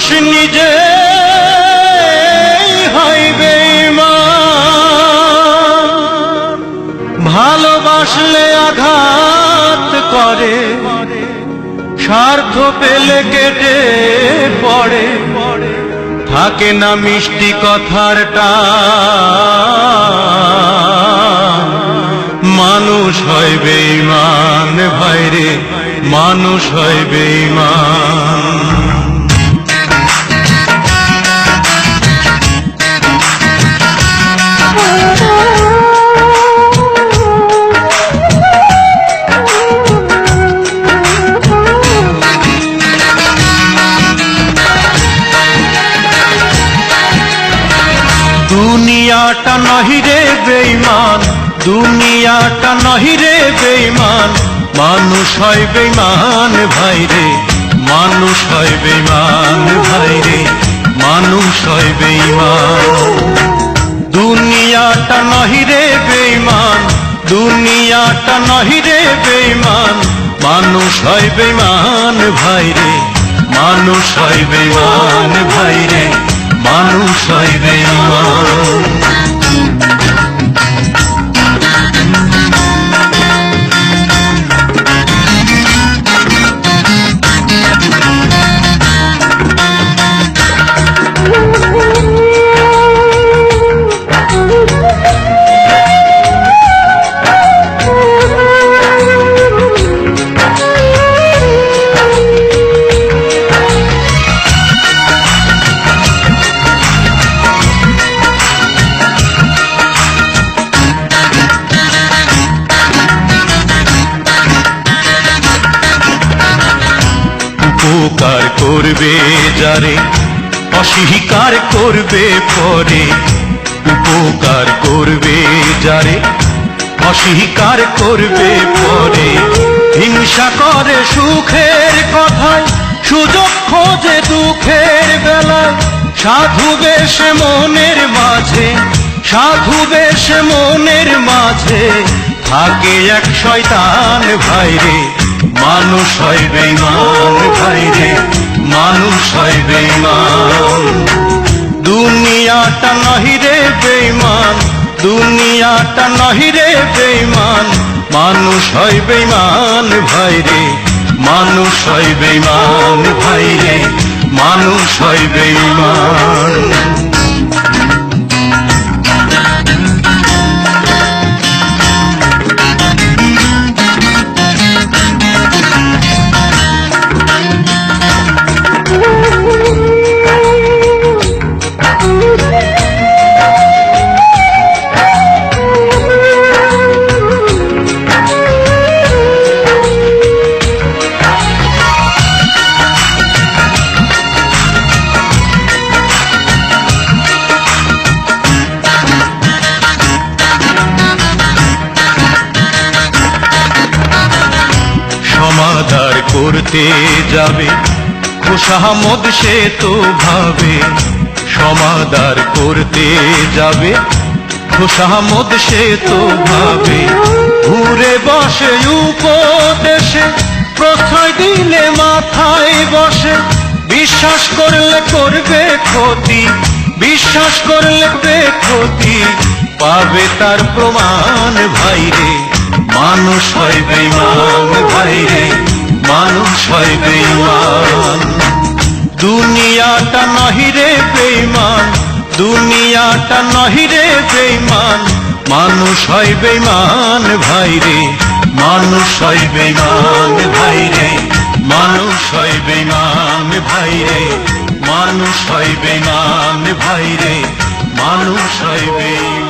মানুষ নিজে হইবে ভালোবাসলে আঘাত করে, স্বার্থ পেলে কেটে পড়ে। থাকে না মিষ্টি কথারটা মানুষ হয় বেঈমান, ভাইরে, মানুষ হয় বেঈমান। দুনিয়াটা নহি রে বেঈমান, দুনিয়াটা নহি রে বেঈমান। মানুষ হয় বেঈমান ভাই রে, মানুষ হয় বেঈমান ভাই রে, মানুষ হয় বেঈমান। দুনিয়াটা নহি রে বেঈমান, দুনিয়াটা নহি রে বেঈমান। মানুষ হয় বেঈমান ভাই রে, মানুষ হয় বেঈমান ভাই উপকার করবে যারে, অস্বীকার করবে পরে, উপকার করবে যারে, অস্বীকার করবে পরে। হিংসা করে সুখের কথায়, সুযোগ খোঁজে দুঃখের বেলায়। সাধু বেশে মনের মাঝে, সাধু বেশে মনের মাঝে। থাকে এক শয়তান ভাইরে মানুষ হয় বেঈমান ভাইরে মানুষ হয় বেঈমান। দুনিয়াটা নহি রে বেঈমান, দুনিয়াটা নহি রে বেঈমান। মানুষ হয় বেঈমান ভাইরে মানুষ হয় বেঈমান ভাইরে মানুষ হয় বেঈমান। করতে যাবে। খোসামদ সে তো ভাবে সমাধার করতে যাবে। খোসামদ সে তো ভাবে, ঘুরে বসে উপদেশে প্রশ্রয় দিলে মাথায় বসে। বিশ্বাস করলে করবে ক্ষতি, বিশ্বাস করলে ক্ষতি। পাবে তার প্রমাণ ভাইরে, মানুষ হয় বেঈমান ভাইরে। মানুষ হয় বেঈমান। দুনিয়াটা নহি রে বেঈমান। দুনিয়াটা নহি রে বেঈমান। মানুষ হয় বেঈমান ভাইরে মানুষ হয় বেঈমান ভাইরে মানুষ হয় বেঈমান ভাইরে মানুষ হয় বেঈমান ভাইরে মানুষ হয় বেঈমান।